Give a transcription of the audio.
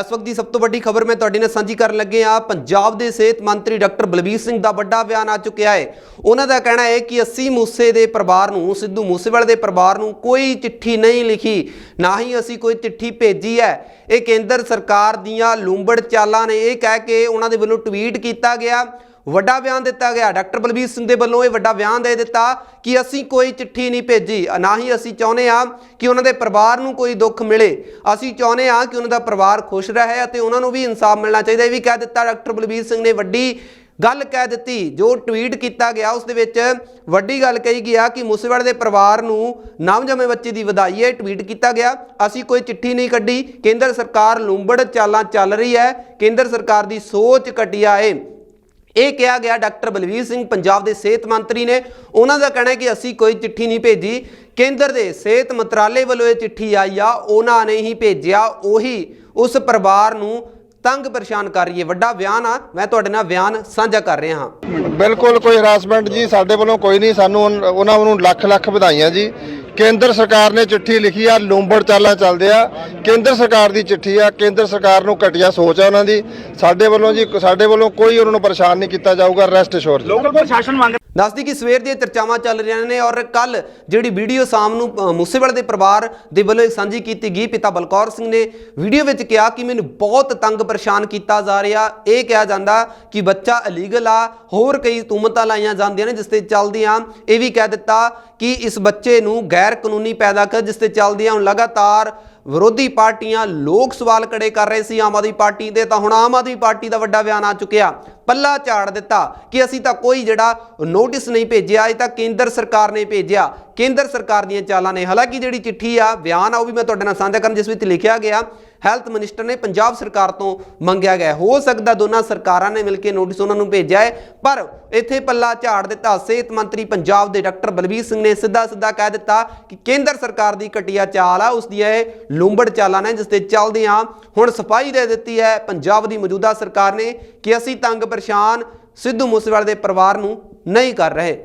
ਇਸ ਵਕਤ ਦੀ ਸਭ ਤੋਂ ਵੱਡੀ ਖਬਰ ਮੈਂ ਤੁਹਾਡੇ ਨਾਲ ਸਾਂਝੀ ਕਰਨ ਲੱਗੇ ਆ ਪੰਜਾਬ ਦੇ ਸਿਹਤ ਮੰਤਰੀ ਡਾਕਟਰ ਬਲਬੀਰ ਸਿੰਘ ਦਾ ਵੱਡਾ ਬਿਆਨ ਆ ਚੁੱਕਿਆ ਹੈ। ਉਹਨਾਂ ਦਾ ਕਹਿਣਾ ਹੈ ਕਿ ਅਸੀਂ ਮੂਸੇ ਦੇ ਪਰਿਵਾਰ ਨੂੰ, ਸਿੱਧੂ ਮੂਸੇਵਾਲੇ ਦੇ ਪਰਿਵਾਰ ਨੂੰ ਕੋਈ ਚਿੱਠੀ ਨਹੀਂ ਲਿਖੀ। ਨਾ ਹੀ ਅਸੀਂ ਕੋਈ ਚਿੱਠੀ ਭੇਜੀ ਹੈ। ਇਹ ਕੇਂਦਰ ਸਰਕਾਰ ਦੀਆਂ ਲੂੰਬੜ ਚਾਲਾਂ ਨੇ। ਇਹ ਕਹਿ ਕੇ ਉਹਨਾਂ ਦੇ ਵੱਲੋਂ ਟਵੀਟ ਕੀਤਾ ਗਿਆ। ਵੱਡਾ ਬਿਆਨ ਦਿੱਤਾ ਗਿਆ। ਡਾਕਟਰ ਬਲਬੀਰ ਸਿੰਘ ਦੇ ਵੱਲੋਂ ਇਹ ਵੱਡਾ ਬਿਆਨ ਦੇ ਦਿੱਤਾ ਕਿ ਅਸੀਂ ਕੋਈ ਚਿੱਠੀ ਨਹੀਂ ਭੇਜੀ, ਨਾ ਹੀ ਅਸੀਂ ਚਾਹੁੰਦੇ ਆ ਕਿ ਉਹਨਾਂ ਦੇ ਪਰਿਵਾਰ ਨੂੰ ਕੋਈ ਦੁੱਖ ਮਿਲੇ। ਅਸੀਂ ਚਾਹੁੰਦੇ ਆ ਕਿ ਉਹਨਾਂ ਦਾ ਪਰਿਵਾਰ ਖੁਸ਼ ਰਹੇ ਅਤੇ ਉਹਨਾਂ ਨੂੰ ਵੀ ਇਨਸਾਫ ਮਿਲਣਾ ਚਾਹੀਦਾ। ਇਹ ਵੀ ਕਹਿ ਦਿੱਤਾ ਡਾਕਟਰ ਬਲਬੀਰ ਸਿੰਘ ਨੇ ਵੱਡੀ ਗੱਲ ਕਹਿ ਦਿੱਤੀ, ਜੋ ਟਵੀਟ ਕੀਤਾ ਗਿਆ, ਉਸ ਦੇ ਵਿੱਚ ਵੱਡੀ ਗੱਲ ਕਹੀ ਗਿਆ ਕਿ ਮੂਸੇਵਾਲੇ ਦੇ ਪਰਿਵਾਰ ਨੂੰ ਨਵਜੰਮੇ ਬੱਚੇ ਦੀ ਵਧਾਈ ਹੈ। ਟਵੀਟ ਕੀਤਾ ਗਿਆ, ਅਸੀਂ ਕੋਈ ਚਿੱਠੀ ਨਹੀਂ ਕੱਢੀ। ਕੇਂਦਰ ਸਰਕਾਰ ਲੂੰਬੜ ਚਾਲਾਂ ਚੱਲ ਰਹੀ ਹੈ। ਕੇਂਦਰ ਸਰਕਾਰ ਦੀ ਸੋਚ ਘਟੀਆ ਹੈ ਇਹ ਕਿਹਾ ਗਿਆ ਡਾਕਟਰ ਬਲਵੀਰ ਸਿੰਘ ਪੰਜਾਬ ਦੇ ਸਿਹਤ ਮੰਤਰੀ ਨੇ। ਉਹਨਾਂ ਦਾ ਕਹਿਣਾ ਹੈ ਕਿ ਅਸੀਂ ਕੋਈ ਚਿੱਠੀ ਨਹੀਂ ਭੇਜੀ। ਕੇਂਦਰ ਦੇ ਸਿਹਤ ਮੰਤਰਾਲੇ ਵੱਲੋਂ ਇਹ ਚਿੱਠੀ ਆਈ ਆ। ਉਹਨਾਂ ਨੇ ਹੀ ਭੇਜਿਆ। ਉਹੀ ਉਸ ਪਰਿਵਾਰ ਨੂੰ ਤੰਗ ਪਰੇਸ਼ਾਨ ਕਰ ਰਹੀ ਹੈ। ਵੱਡਾ ਬਿਆਨ ਆ। ਮੈਂ ਤੁਹਾਡੇ ਨਾਲ ਬਿਆਨ ਸਾਂਝਾ ਕਰ ਰਿਹਾ ਹਾਂ। ਬਿਲਕੁਲ, ਕੋਈ ਹਰਾਸਮੈਂਟ ਜੀ ਸਾਡੇ ਵੱਲੋਂ ਕੋਈ ਨਹੀਂ। ਸਾਨੂੰ ਉਹਨਾਂ ਨੂੰ ਲੱਖ ਲੱਖ ਵਧਾਈਆਂ ਜੀ। ਕੇਂਦਰ ਸਰਕਾਰ ਨੇ ਚਿੱਠੀ ਲਿਖੀ ਆ ਲੂੰਬੜ ਚਾਲਾਂ ਚੱਲਦੇ ਆ। ਕੇਂਦਰ ਸਰਕਾਰ ਦੀ ਚਿੱਠੀ ਆ ਕੇਂਦਰ ਸਰਕਾਰ ਨੂੰ ਘਟੀਆ ਸੋਚ ਆ ਉਹਨਾਂ ਦੀ। ਸਾਡੇ ਵੱਲੋਂ ਜੀ ਸਾਡੇ ਵੱਲੋਂ ਕੋਈ ਉਹਨਾਂ ਨੂੰ ਪਰੇਸ਼ਾਨ ਨਹੀਂ ਕੀਤਾ ਜਾਊਗਾ ਰੈਸਟ ਸ਼ੋਰ ਜੀ। ਲੋਕਲ ਪ੍ਰਸ਼ਾਸਨ ਮੰਗ ਦੱਸਦੀ ਕਿ ਸਵੇਰ ਦੀਆਂ ਚਰਚਾਵਾਂ ਚੱਲ ਰਹੀਆਂ ਨੇ ਔਰ ਕੱਲ ਜਿਹੜੀ ਵੀਡੀਓ ਸ਼ਾਮ ਨੂੰ ਮੂਸੇਵਾਲੇ ਦੇ ਪਰਿਵਾਰ ਦੇ ਵੱਲੋਂ ਇੱਕ ਸਾਂਝੀ ਕੀਤੀ ਗਈ ਪਿਤਾ ਬਲਕੌਰ ਸਿੰਘ ਨੇ ਵੀਡੀਓ ਵਿੱਚ ਕਿਹਾ ਕਿ ਮੈਨੂੰ ਬਹੁਤ ਤੰਗ ਪਰੇਸ਼ਾਨ ਕੀਤਾ ਜਾ ਰਿਹਾ। ਇਹ ਕਿਹਾ ਜਾਂਦਾ ਕਿ ਬੱਚਾ ਇਲੀਗਲ ਆ ਹੋਰ ਕਈ ਤੁਮਤਾਂ ਲਾਈਆਂ ਜਾਂਦੀਆਂ ਨੇ ਜਿਸ ਤੇ ਚੱਲਦੀਆਂ। ਇਹ ਵੀ ਕਹਿ ਦਿੱਤਾ ਕਿ ਇਸ ਬੱਚੇ ਨੂੰ ਗੈਰ ਕਾਨੂੰਨੀ ਪੈਦਾ ਕਰ, ਜਿਸ ਤੇ ਚੱਲਦੀਆਂ ਹੁਣ ਲਗਾਤਾਰ ਵਿਰੋਧੀ ਪਾਰਟੀਆਂ ਲੋਕ ਸਵਾਲ ਖੜੇ ਕਰ ਰਹੇ ਸੀ ਆਮ ਆਦਮੀ ਪਾਰਟੀ ਦੇ, ਤਾਂ ਹੁਣ ਆਮ ਆਦਮੀ ਪਾਰਟੀ ਦਾ ਵੱਡਾ ਬਿਆਨ ਆ ਚੁੱਕਿਆ। ਪੱਲਾ ਝਾੜ ਦਿੱਤਾ ਕਿ ਅਸੀਂ ਤਾਂ ਕੋਈ ਜਿਹੜਾ ਨੋਟਿਸ ਨਹੀਂ ਭੇਜਿਆ ਇਹ ਤਾਂ ਕੇਂਦਰ ਸਰਕਾਰ ਨੇ ਭੇਜਿਆ। ਕੇਂਦਰ ਸਰਕਾਰ ਦੀਆਂ ਚਾਲਾਂ ਨੇ, ਹਾਲਾਂਕਿ ਜਿਹੜੀ ਚਿੱਠੀ ਆ, ਬਿਆਨ ਆ, ਉਹ ਵੀ ਮੈਂ ਤੁਹਾਡੇ ਨਾਲ ਸਾਂਝਾ ਕਰਨ ਜਿਸ ਵਿੱਚ ਲਿਖਿਆ ਗਿਆ ਹੈਲਥ ਮਿਨਿਸਟਰ ਨੇ ਪੰਜਾਬ ਸਰਕਾਰ ਤੋਂ ਮੰਗਿਆ ਗਿਆ ਹੋ। ਸਕਦਾ ਦੋਨਾਂ ਸਰਕਾਰਾਂ ਨੇ ਮਿਲ ਕੇ ਨੋਟਿਸ ਉਹਨਾਂ ਨੂੰ ਭੇਜਿਆ ਹੈ, ਪਰ ਇੱਥੇ ਪੱਲਾ ਝਾੜ ਦਿੱਤਾ। ਸਿਹਤ ਮੰਤਰੀ ਪੰਜਾਬ ਦੇ ਡਾਕਟਰ ਬਲਬੀਰ ਸਿੰਘ ਨੇ ਸਿੱਧਾ ਸਿੱਧਾ ਕਹਿ ਦਿੱਤਾ ਕਿ ਕੇਂਦਰ ਸਰਕਾਰ ਦੀ ਘਟੀਆ ਚਾਲ ਆ, ਉਸ ਦੀ ਇਹ ਲੂੰਬੜ ਚਾਲਾਂ ਨੇ, ਜਿਸ ਤੇ ਚੱਲਦਿਆਂ ਹੁਣ ਸਫ਼ਾਈ ਦੇ ਦਿੱਤੀ ਹੈ, ਪੰਜਾਬ ਦੀ ਮੌਜੂਦਾ ਸਰਕਾਰ ਨੇ ਕਿ ਅਸੀਂ ਤੰਗ ਪਰੇਸ਼ਾਨ ਸਿੱਧੂ ਮੂਸੇਵਾਲੇ ਦੇ ਪਰਿਵਾਰ ਨੂੰ ਨਹੀਂ ਕਰ ਰਹੇ।